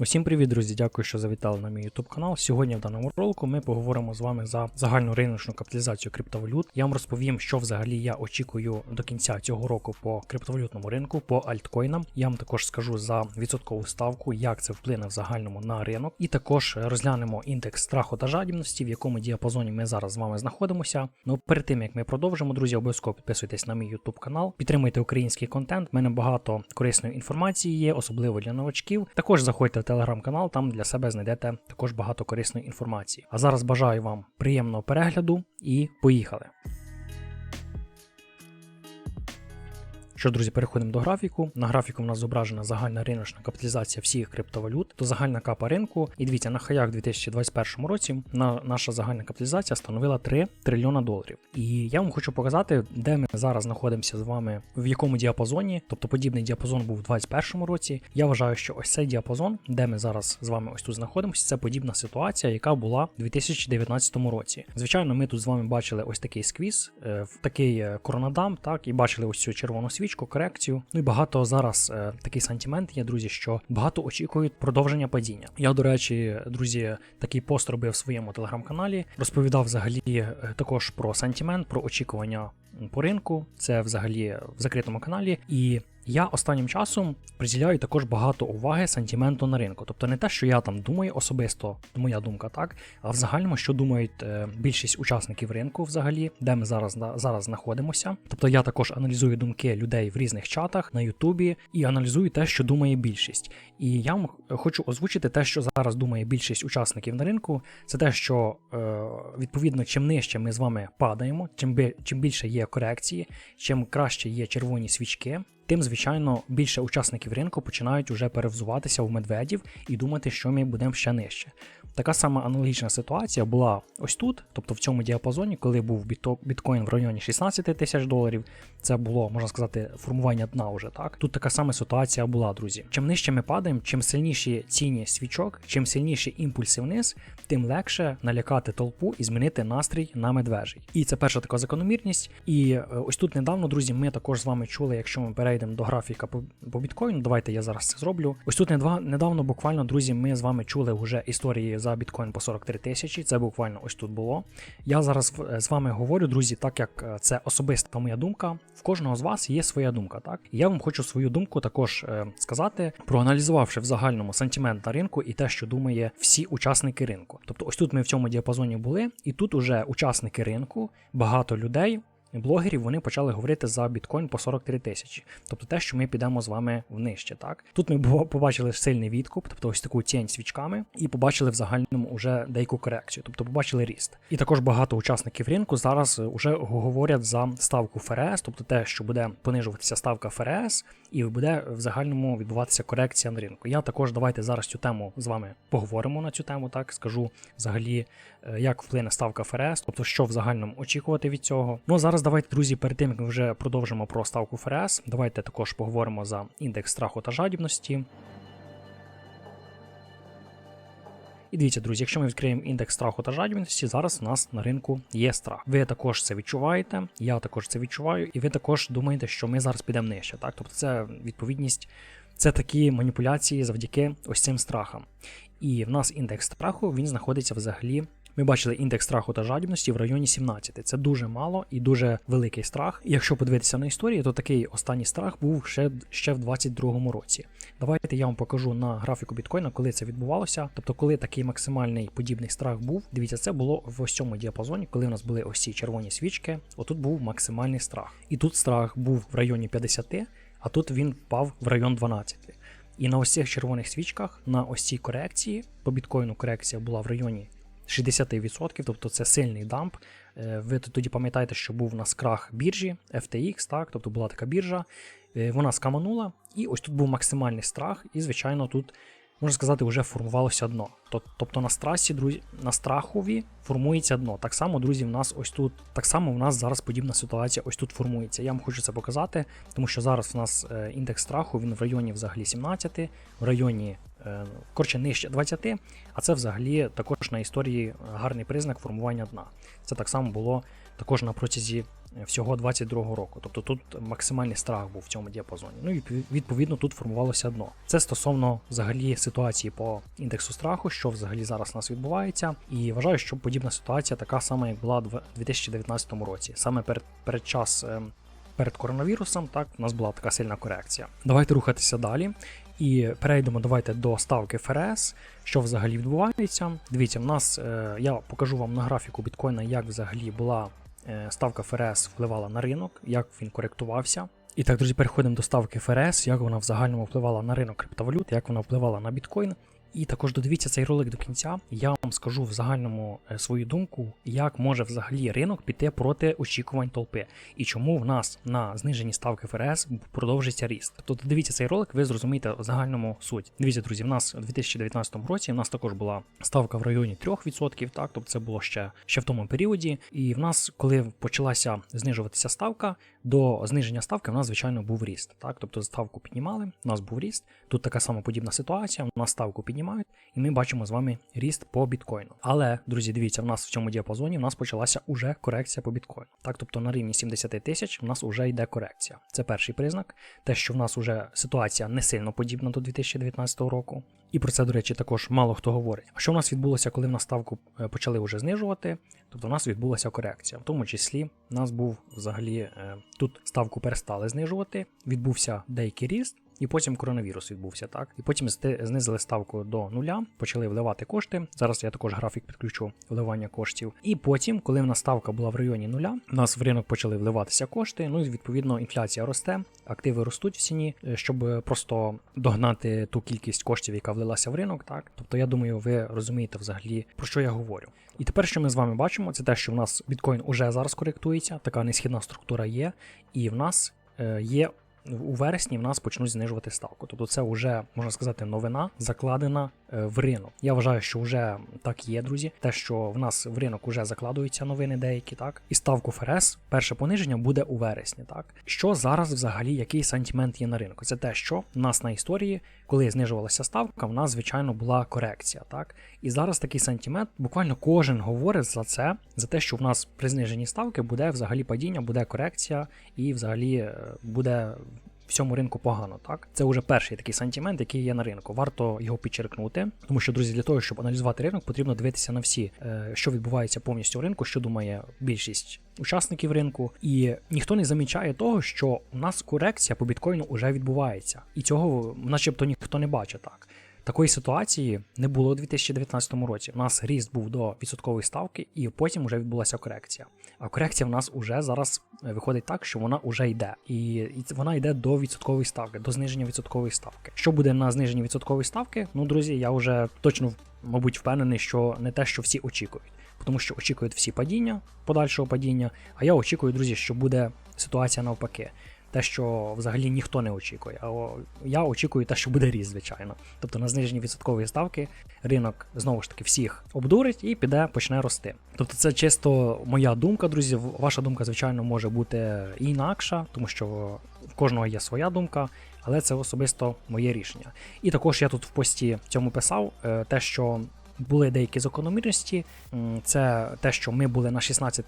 Усім привіт, друзі! Дякую, що завітали на мій YouTube канал. Сьогодні в даному ролику ми поговоримо з вами за загальну риночну капіталізацію криптовалют. Я вам розповім, що взагалі я очікую до кінця цього року по криптовалютному ринку, по альткоїнам. Я вам також скажу за відсоткову ставку, як це вплине в загальному на ринок. І також розглянемо індекс страху та жадібності, в якому діапазоні ми зараз з вами знаходимося. Ну перед тим як ми продовжимо, друзі, обов'язково підписуйтесь на мій YouTube канал, підтримуйте український контент. У мене багато корисної інформації є, особливо для новачків. Також заходьте телеграм-канал, там для себе знайдете також багато корисної інформації. А зараз бажаю вам приємного перегляду і поїхали. Що, друзі, переходимо до графіку. На графіку в нас зображена загальна риночна капіталізація всіх криптовалют, то загальна капа ринку. І дивіться, на хаях у 2021 році на, наша загальна капіталізація становила 3 трильйона доларів. І я вам хочу показати, де ми зараз знаходимося з вами, в якому діапазоні. Тобто подібний діапазон був у 2021 році. Я вважаю, що ось цей діапазон, де ми зараз з вами ось тут знаходимося, це подібна ситуація, яка була у 2019 році. Звичайно, ми тут з вами бачили ось такий сквіз, е, такий е, коронадам, так, і бачили ось цю червону свічку, корекцію. Ну і багато зараз е, такий сантимент є, друзі, що багато очікують продовження падіння. Я, до речі, друзі, такий пост робив в своєму телеграм-каналі, розповідав взагалі е, також про сантимент, про очікування по ринку. Це взагалі в закритому каналі. І я останнім часом приділяю також багато уваги сантименту на ринку. Тобто не те, що я там думаю особисто, моя думка так, а в загальному, що думають е, більшість учасників ринку, взагалі, де ми зараз зараз знаходимося. Тобто я також аналізую думки людей в різних чатах на Ютубі і аналізую те, що думає більшість. І я вам хочу озвучити те, що зараз думає більшість учасників на ринку. Це те, що е, відповідно, чим нижче ми з вами падаємо, чим більше є корекції, чим краще є червоні свічки. Тим, звичайно, більше учасників ринку починають уже перевзуватися в медведів і думати, що ми будемо ще нижче. Така сама аналогічна ситуація була ось тут, тобто в цьому діапазоні, коли був біткоін в районі 16 тисяч доларів. Це було, можна сказати, формування дна вже так. Тут така сама ситуація була, друзі. Чим нижче ми падаємо, чим сильніші ціні свічок, чим сильніші імпульси вниз, тим легше налякати толпу і змінити настрій на медвежий. І це перша така закономірність. І е, ось тут недавно, друзі, ми також з вами чули, якщо ми перейдемо до графіка по, біткоїну, давайте я зараз це зроблю. Ось тут недавно, буквально, друзі, ми з вами чули вже історії за біткоін по 43 тисячі. Це буквально ось тут було. Я зараз з вами говорю, друзі, так як е, це особиста моя думка. В кожного з вас є своя думка, так? І я вам хочу свою думку також е, сказати, проаналізувавши в загальному сантимент на ринку і те, що думає всі учасники ринку. Тобто, ось тут ми в цьому діапазоні були, і тут уже учасники ринку, багато людей. Блогерів вони почали говорити за біткоін по 43 тисячі, тобто те, що ми підемо з вами внижче. Так тут ми побачили сильний відкуп, тобто ось таку тінь свічками, і побачили в загальному уже деяку корекцію, тобто побачили ріст. І також багато учасників ринку зараз вже говорять за ставку ФРС, тобто те, що буде понижуватися ставка ФРС, і буде в загальному відбуватися корекція на ринку. Я також давайте зараз цю тему з вами поговоримо на цю тему. Так скажу взагалі, е, як вплине ставка ФРС, тобто що в загальному очікувати від цього. Ну зараз давайте, друзі, перед тим як ми вже продовжимо про ставку ФРС, давайте також поговоримо за індекс страху та жадібності. І дивіться, друзі, якщо ми відкриємо індекс страху та жадібності, зараз у нас на ринку є страх. Ви також це відчуваєте, я також це відчуваю, і ви також думаєте, що ми зараз підемо нижче. Так, тобто це відповідність, це такі маніпуляції завдяки ось цим страхам. І в нас індекс страху він знаходиться взагалі. Ми бачили індекс страху та жадібності в районі 17. Це дуже мало і дуже великий страх. І якщо подивитися на історію, то такий останній страх був ще, ще в 22-му році. Давайте я вам покажу на графіку біткоїна, коли це відбувалося. Тобто, коли такий максимальний подібний страх був. Дивіться, це було в ось цьому діапазоні, коли у нас були ось ці червоні свічки. Отут був максимальний страх. І тут страх був в районі 50, а тут він впав в район 12. І на ось цих червоних свічках, на ось цій корекції, по біткоїну корекція була в районі 60%, тобто це сильний дамп. Е, Ви тоді пам'ятаєте, що був у нас крах біржі FTX, так, тобто була така біржа, Е, вона скаманула, і ось тут був максимальний страх, і, звичайно, тут, можна сказати, вже формувалося дно. Тобто на страсі, друзі, на страхові формується дно. Так само, друзі, в нас ось тут, так само в нас зараз подібна ситуація ось тут формується. Я вам хочу це показати, тому що зараз в нас е, індекс страху він в районі взагалі 17, в районі е, коротше нижче 20, а це взагалі також на історії гарний признак формування дна. Це так само було також на протязі всього 22 року. Тобто тут максимальний страх був в цьому діапазоні. Ну і відповідно тут формувалося дно. Це стосовно взагалі ситуації по індексу страху, що взагалі зараз у нас відбувається. І вважаю, що подібна ситуація така сама, як була в 2019 році, саме перед, перед час. ем, Перед коронавірусом, так, у нас була така сильна корекція. Давайте рухатися далі. І перейдемо давайте до ставки ФРС, що взагалі відбувається. Дивіться, в нас е, я покажу вам на графіку біткоїна, як взагалі була е, ставка ФРС впливала на ринок, як він коректувався. І так, друзі, переходимо до ставки ФРС, як вона в загальному впливала на ринок криптовалют, як вона впливала на біткоін. І також додивіться цей ролик до кінця. Я вам скажу в загальному е, свою думку, як може взагалі ринок піти проти очікувань толпи, і чому в нас на зниженні ставки ФРС продовжиться ріст. Тобто дивіться цей ролик, ви зрозумієте в загальному суть. Дивіться, друзі, в нас у 2019 році в нас також була ставка в районі 3%, так, тобто це було ще, ще в тому періоді. І в нас, коли почалася знижуватися ставка, до зниження ставки в нас, звичайно, був ріст. Так, тобто ставку піднімали, у нас був ріст. Тут така сама подібна ситуація. У нас ставку піднімають, і ми бачимо з вами ріст по біткоїну. Але, друзі, дивіться, в нас в цьому діапазоні в нас почалася уже корекція по біткоїну. Так, тобто на рівні 70 тисяч в нас вже йде корекція. Це перший признак, те, що в нас вже ситуація не сильно подібна до 2019 року. І про це, до речі, також мало хто говорить. А що в нас відбулося, коли в нас ставку е, почали вже знижувати? Тобто в нас відбулася корекція. В тому числі в нас був взагалі е, тут ставку перестали знижувати, відбувся деякий ріст. І потім коронавірус відбувся, так? І потім знизили ставку до нуля, почали вливати кошти. Зараз я також графік підключу вливання коштів. І потім, коли в нас ставка була в районі нуля, у нас в ринок почали вливатися кошти. Ну і відповідно інфляція росте, активи ростуть в ціні, е, щоб просто догнати ту кількість коштів, яка влилася в ринок. Так, тобто я думаю, ви розумієте взагалі про що я говорю. І тепер, що ми з вами бачимо, це те, що в нас біткоін уже зараз коректується, така несхідна структура є, і в нас е, є у вересні в нас почнуть знижувати ставку. Тобто це вже можна сказати новина закладена е, в ринок. Я вважаю, що вже так є, друзі. Те, що в нас в ринок вже закладуються новини деякі, так і ставку ФРС, перше пониження буде у вересні. Так що зараз взагалі який сантимент є на ринку? Це те, що в нас на історії, коли знижувалася ставка, в нас звичайно була корекція. Так і зараз такий сантимент, буквально кожен говорить за це, за те, що в нас при зниженні ставки буде взагалі падіння, буде корекція, і взагалі е, буде всьому ринку погано. Так, це вже перший такий сантимент, який є на ринку. Варто його підчеркнути, тому що друзі, для того, щоб аналізувати ринок, потрібно дивитися на всі, е, що відбувається повністю в ринку, що думає більшість учасників ринку, і ніхто не замічає того, що у нас корекція по біткоїну вже відбувається, і цього, начебто, ніхто не бачить так. Такої ситуації не було у 2019 році. У нас ріст був до відсоткової ставки, і потім вже відбулася корекція. А корекція в нас уже зараз е, виходить так, що вона вже йде, і, і вона йде до відсоткової ставки, до зниження відсоткової ставки. Що буде на зниженні відсоткової ставки? Ну, друзі, я вже точно, мабуть, впевнений, що не те, що всі очікують, тому що очікують всі падіння, подальшого падіння. А я очікую, друзі, що буде ситуація навпаки те, що взагалі ніхто не очікує. А я очікую те, що буде ріст, звичайно. Тобто на зниженні відсоткової ставки ринок знову ж таки всіх обдурить і піде, почне рости. Тобто, це чисто моя думка, друзі. Ваша думка, звичайно, може бути інакша, тому що в кожного є своя думка. Але це особисто моє рішення. І також я тут в пості цьому писав е, те, що були деякі закономірності. Це те, що ми були на 16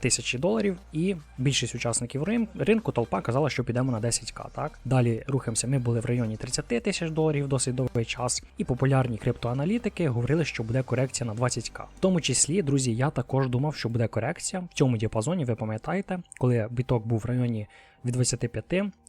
тисяч доларів, і більшість учасників ринку толпа казала, що підемо на 10к. Так далі рухаємося. Ми були в районі 30 тисяч доларів досить довгий час. І популярні криптоаналітики говорили, що буде корекція на 20к. В тому числі, друзі, я також думав, що буде корекція в цьому діапазоні. Ви пам'ятаєте, коли біток був в районі від 25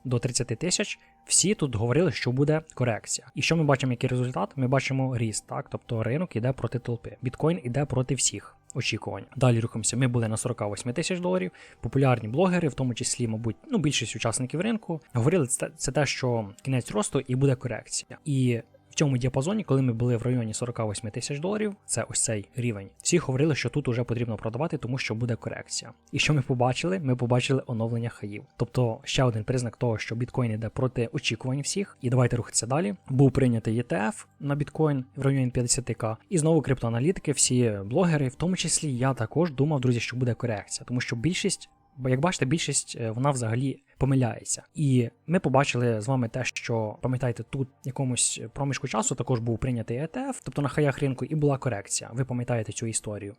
до 30 тисяч. Всі тут говорили, що буде корекція. І що ми бачимо, який результат? Ми бачимо ріст, так? Тобто ринок іде проти толпи. Біткоін іде проти всіх очікувань. Далі рухаємося. Ми були на 48 тисяч доларів. Популярні блогери, в тому числі, мабуть, ну більшість учасників ринку, говорили це, це те, що кінець росту і буде корекція. І в цьому діапазоні, коли ми були в районі 48 тисяч доларів, це ось цей рівень. Всі говорили, що тут уже потрібно продавати, тому що буде корекція. І що ми побачили? Ми побачили оновлення хаїв. Тобто ще один признак того, що біткоін іде проти очікувань всіх. І давайте рухатися далі. Був прийнятий ETF на біткоін в районі 50к. І знову криптоаналітики, всі блогери, в тому числі я також думав, друзі, що буде корекція, тому що більшість. Бо як бачите, більшість е, вона взагалі помиляється. І ми побачили з вами те, що пам'ятаєте, тут якомусь проміжку часу також був прийнятий ETF, тобто на хаях ринку, і була корекція. Ви пам'ятаєте цю історію.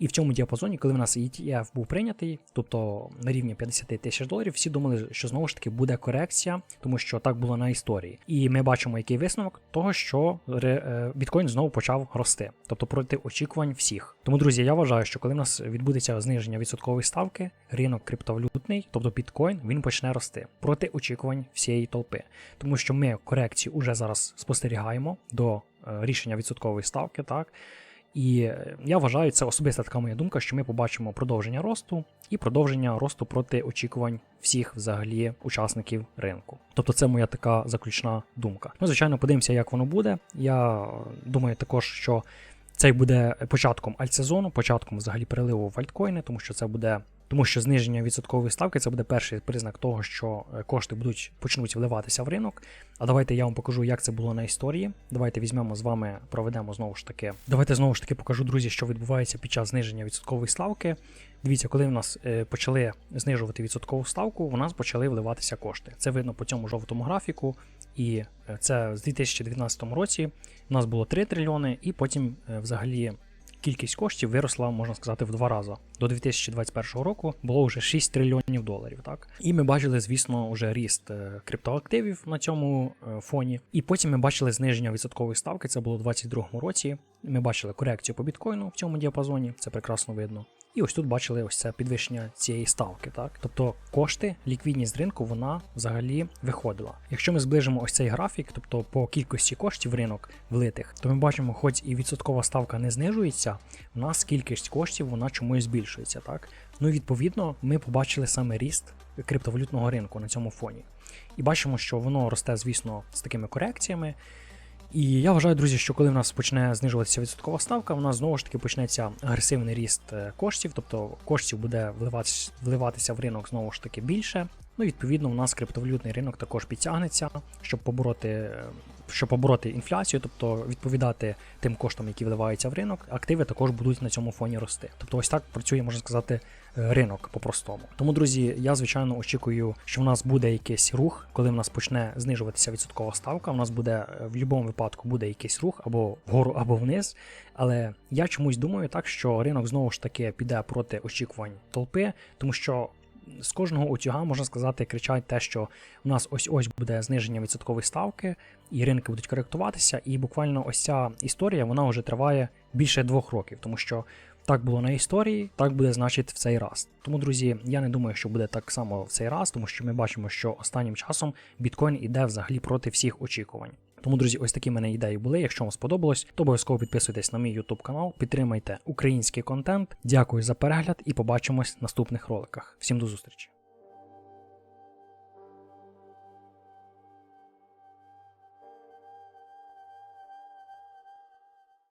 І в цьому діапазоні, коли в нас ETF був прийнятий, тобто на рівні 50 тисяч доларів, всі думали, що знову ж таки буде корекція, тому що так було на історії. І ми бачимо, який висновок того, що е, біткоін знову почав рости, тобто проти очікувань всіх. Тому, друзі, я вважаю, що коли в нас відбудеться зниження відсоткової ставки, ринок криптовалютний, тобто біткоін, він почне рости проти очікувань всієї толпи, тому що ми корекцію вже зараз спостерігаємо до е, рішення відсоткової ставки, так. І е, я вважаю, це особиста така моя думка, що ми побачимо продовження росту і продовження росту проти очікувань всіх взагалі учасників ринку. Тобто це моя така заключна думка. Ну, звичайно, подивимося, як воно буде. Я думаю також, що це буде початком альтсезону, початком взагалі переливу в альткоїни, тому що це буде. Тому що зниження відсоткової ставки це буде перший признак того, що е, кошти будуть почнуть вливатися в ринок. А давайте я вам покажу, як це було на історії. Давайте візьмемо з вами, проведемо знову ж таки. Давайте знову ж таки покажу, друзі, що відбувається під час зниження відсоткової ставки. Дивіться, коли в нас е, почали знижувати відсоткову ставку, в нас почали вливатися кошти. Це видно по цьому жовтому графіку. І е, це з 2019 році у нас було 3 трильйони, і потім взагалі кількість коштів виросла, можна сказати, в два рази. До 2021 року було вже 6 трильйонів доларів. Так і ми бачили, звісно, вже ріст е, криптоактивів на цьому е, фоні. І потім ми бачили зниження відсоткової ставки. Це було у 2022 році. Ми бачили корекцію по біткоїну в цьому діапазоні. Це прекрасно видно. І ось тут бачили ось це підвищення цієї ставки. Так, тобто кошти, ліквідність ринку, вона взагалі виходила. Якщо ми зближимо ось цей графік, тобто по кількості коштів в ринок влитих, то ми бачимо, хоч і відсоткова ставка не знижується, у нас кількість коштів вона чомусь збільшується. Так, ну і відповідно ми побачили саме ріст криптовалютного ринку на цьому фоні. І бачимо, що воно росте, звісно, з такими корекціями. І я вважаю, друзі, що коли в нас почне знижуватися відсоткова ставка, у нас знову ж таки почнеться агресивний ріст е, коштів, тобто коштів буде вливатися, вливатися в ринок знову ж таки більше. Ну, відповідно, у нас криптовалютний ринок також підтягнеться, щоб побороти е, щоб побороти інфляцію, тобто відповідати тим коштам, які вливаються в ринок, активи також будуть на цьому фоні рости. Тобто, ось так працює, можна сказати, е, ринок по-простому. Тому, друзі, я звичайно очікую, що в нас буде якийсь рух, коли в нас почне знижуватися відсоткова ставка. У нас буде е, в будь-якому випадку буде якийсь рух або вгору, або вниз. Але я чомусь думаю так, що ринок знову ж таки піде проти очікувань толпи, тому що з кожного утюга можна сказати, кричать те, що у нас ось ось буде зниження відсоткової ставки, і ринки будуть коректуватися. І буквально ось ця історія вона вже триває більше двох років, тому що так було на історії, так буде значить в цей раз. Тому, друзі, я не думаю, що буде так само в цей раз, тому що ми бачимо, що останнім часом біткоін іде взагалі проти всіх очікувань. Тому, друзі, ось такі мене ідеї були. Якщо вам сподобалось, то обов'язково підписуйтесь на мій YouTube канал, підтримайте український контент. Дякую за перегляд і побачимось в наступних роликах. Всім до зустрічі!